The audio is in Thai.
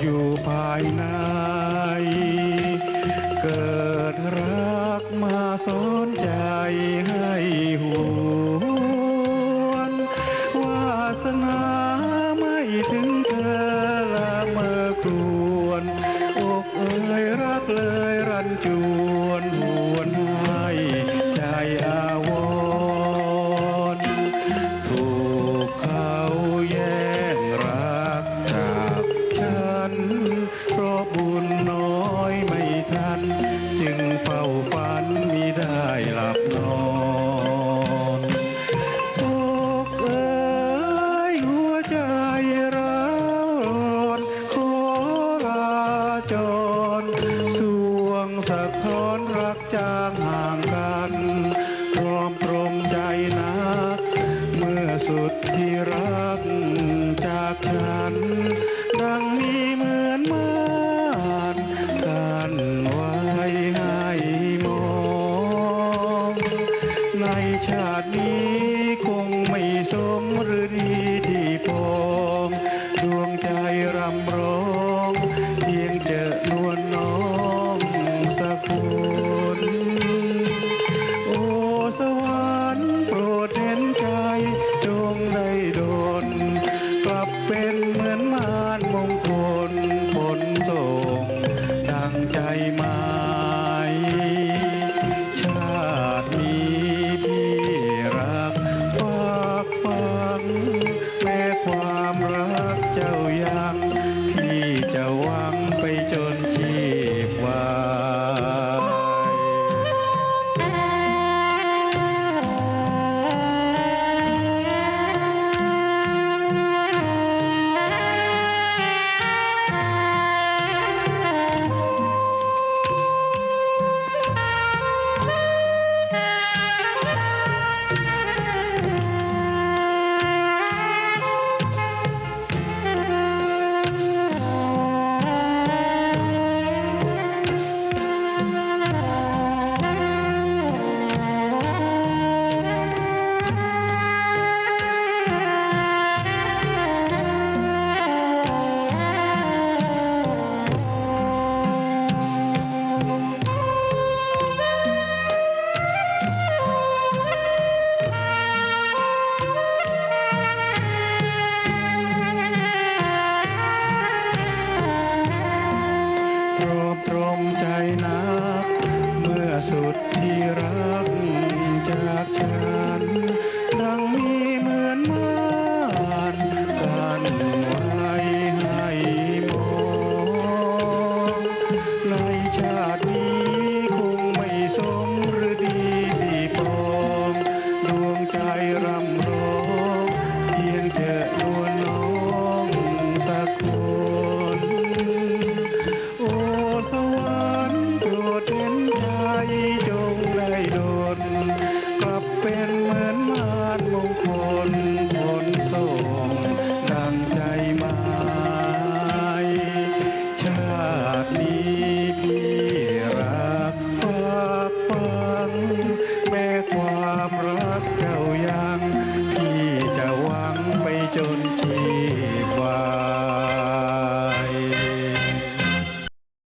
อยู่ภายใน เกิดรักมาสอนใจให้หวนวาสนาไม่ถึงเธอละเมื่อครวนอกเอ่ยรักเลยรันจวนหวน สะท้อนรักจางห่างกันพร้อมตรงใจนัก เมื่อสุดที่รักจากฉัน ดังนี้เมือานมงคลผลส่งดังใจหมายชาตินี้ที่รักฝากฝังแม้ความรักเจ้ายังที่จะหวังไปจน ជារកចាកចា เหมือนมารมงคล